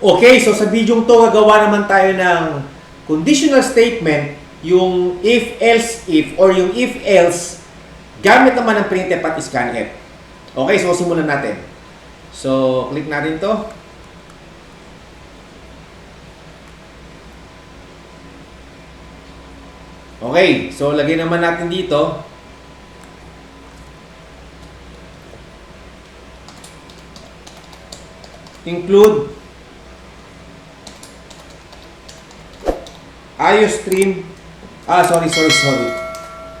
Okay, so sa video to, gagawa naman tayo ng conditional statement, yung if, else, if, or yung if, else, gamit naman ng printf at scanf. Okay, so simulan natin. So, click natin to. Okay, so lagay naman natin dito. Include IOStream Ah, sorry, sorry, sorry.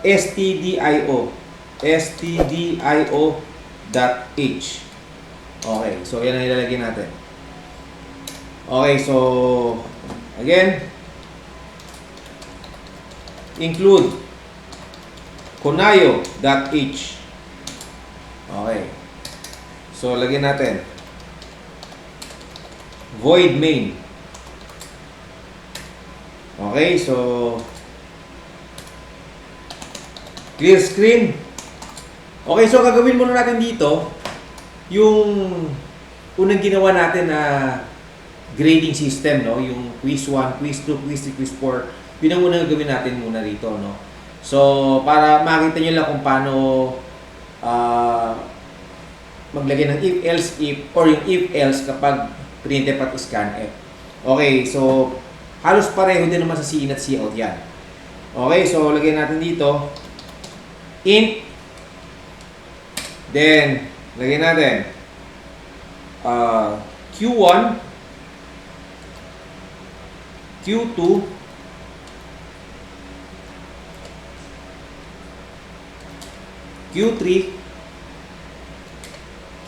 stdio stdio dot h Okay, so yan ang ilalagay natin. Okay, so again, include kunayo.h Okay. So, lagyan natin void main. Okay, so clear screen. Okay, so gagawin muna natin dito yung unang ginawa natin na grading system, no? Yung quiz 1, quiz 2, quiz 3, quiz 4. Yun ang unang gagawin natin muna rito, no? So, para makita nyo lang kung paano ah, maglagay ng if, else, if, or yung if, else kapag printf at scanf. Okay, so halos pareho din naman sa C in at C out yan. Okay, so lagyan natin dito. Int then lagyan natin. Uh, Q1 Q2 Q3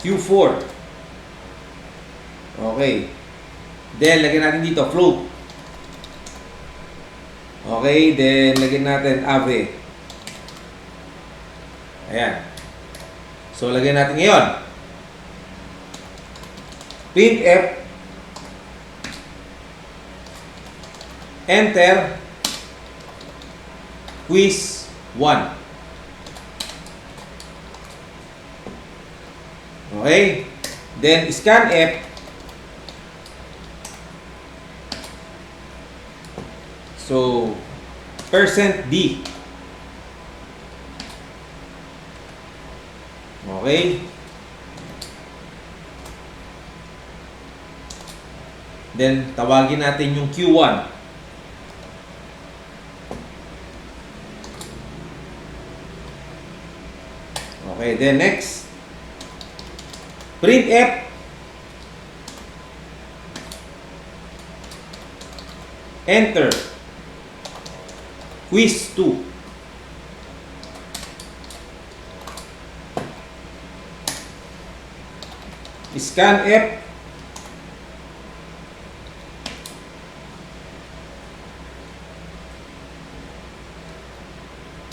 Q4 Okay. Then, lagyan natin dito, float. Okay, then lagyan natin ave. Ayan. So, lagyan natin ngayon. printf enter quiz 1. Okay? Then, scanf So, percent D. Okay? Then, tawagin natin yung Q1. Okay, then next. Printf Enter Quiz 2 Scanf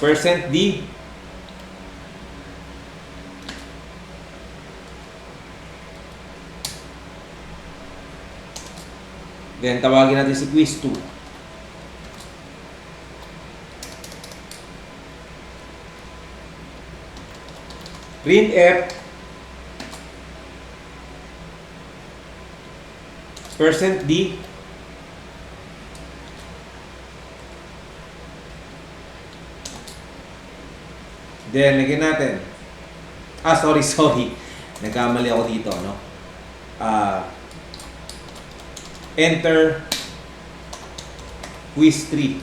Percent D. Then tawagin natin si quiz 2. Printf percent d. Then lagyan natin. Ah sorry sorry. Nagkamali ako dito no? Ah. Enter. Quiz 3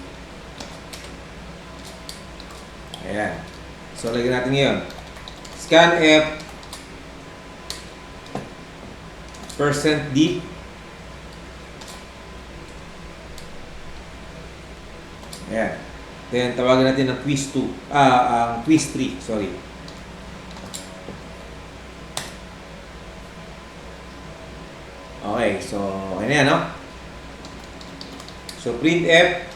ayan. So lagyan natin ngayon scanf percent D Ayan. Then, tawagan natin ng quiz 2. Ah, ang quiz 3. Sorry. Okay. So, okay na yan, no? So, printf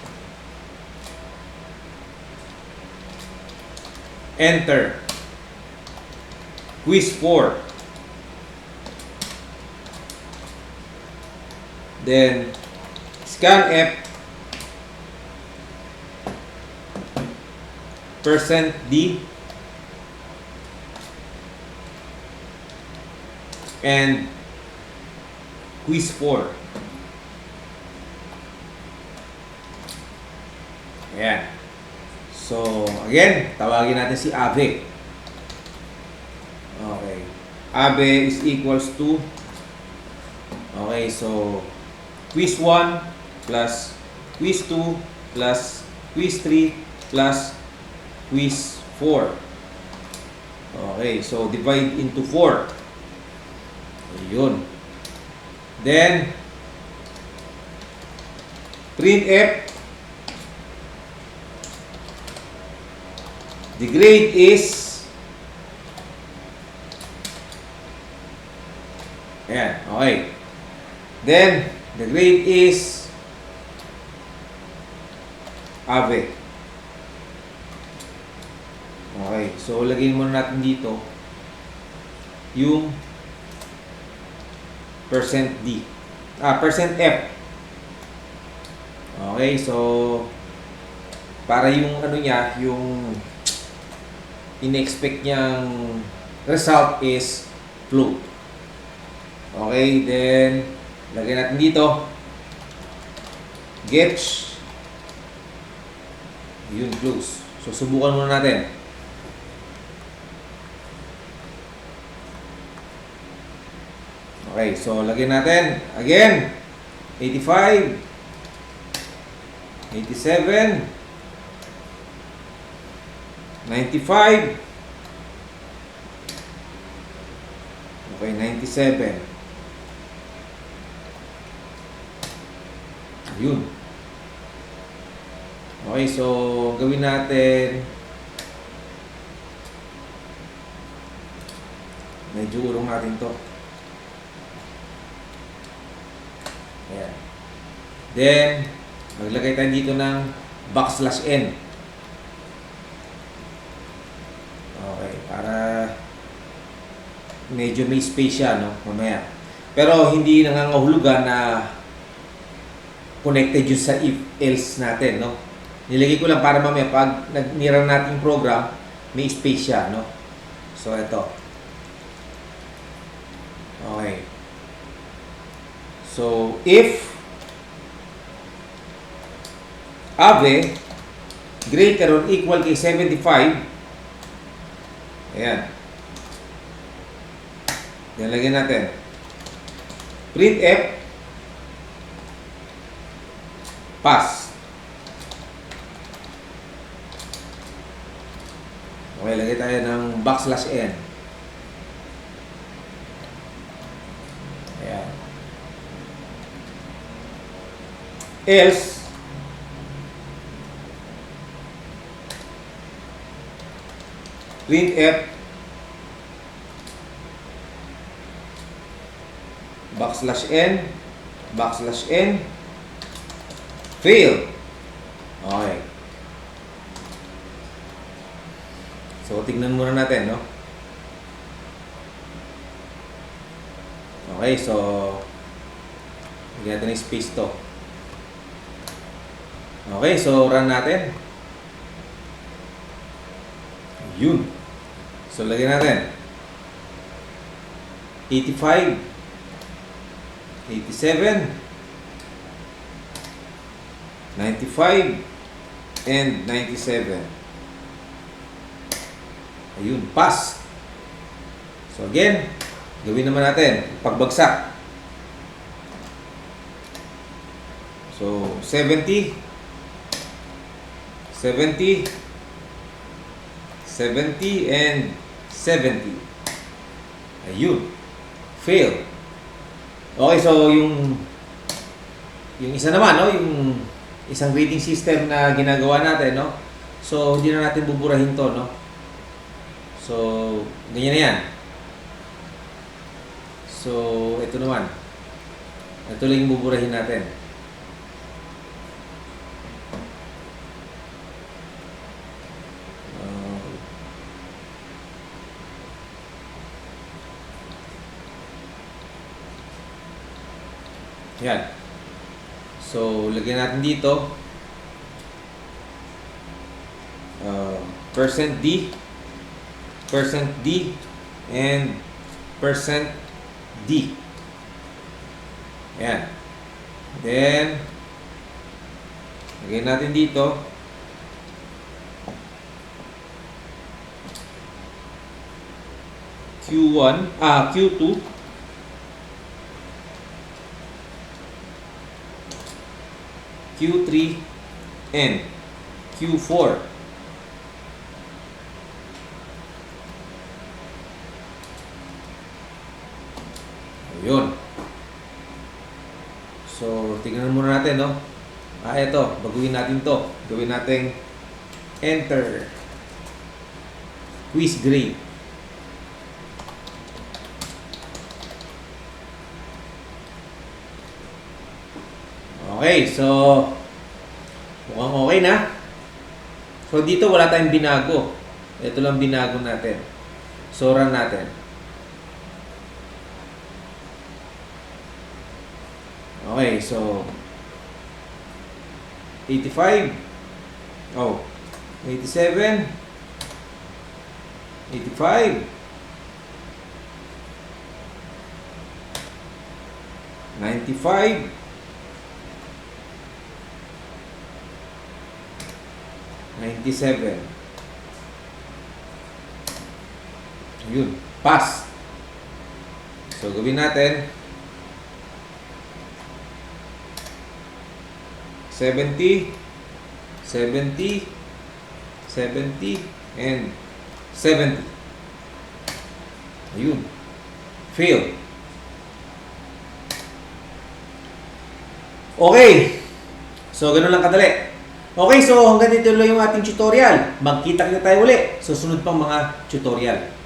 enter quiz 4 then scanf percent D and quiz 4. Ayan. So, again, tawagin natin si Ave. Ave is equals to Okay, so quiz 1 plus quiz 2 plus quiz 3 plus quiz 4. Okay, so divide into 4. Ayun. Then, print F. The grade is Ayan, okay. Then, the grade is Ave. Okay, so lagyan muna natin dito yung percent D. Ah, percent F. Okay, so para yung ano niya, yung in-expect niyang result is float. Okay, then lagyan natin dito. Getch yun close. So subukan muna natin. Okay, so lagyan natin. Again. 85 87 95 Okay, 97 Yun. Okay, so gawin natin medyo urong natin to. Ayan. Then, maglagay tayo dito ng backslash n. Okay, para medyo may space siya, no? Mamaya. Pero hindi nangangahulugan na connected yun sa if else natin, no? Nilagay ko lang para mamaya pag nag-nira natin program, may space siya, no? So, ito. Okay. So, if Ave greater or equal kay 75, ayan. Yan, lagyan natin. Print F pass. Okay, lagay tayo ng backslash n. Ayan. Else, print f backslash n backslash n fail. Okay. So, tignan muna natin, no? Okay, so lagyan natin ng space to. Okay, so run natin. Yun. So, lagyan natin. 85 87 95 and 97. Ayun, pass. So again, gawin naman natin, pagbagsak. So 70 70 70 and 70. Ayun. Fail. Okay, so yung yung isa naman, no, yung isang grading system na ginagawa natin, no? So, hindi na natin buburahin to, no? So, ganyan na yan. So, ito naman. Ito lang yung buburahin natin. Uh, yan. So, lagyan natin dito uh, percent D, percent D, and percent D. Ayan. Then, lagyan natin dito. Q1, ah, Q2. Q3 and Q4. Ayun. So, tingnan muna natin, no? Ah, eto. Baguhin natin to. Gawin natin enter. Quiz grade. Okay, so mukhang okay na. So dito wala tayong binago. Ito lang binago natin. So run natin. Okay, so 85 Oh, 87 85 95 97 Yun, pass. So, gawin natin 70 70 70 and 70 Ayun. Fail. Okay. So, ganun lang kadali. Okay, so hanggang dito lang yung ating tutorial. Magkita kita tayo uli sa sunod pang mga tutorial.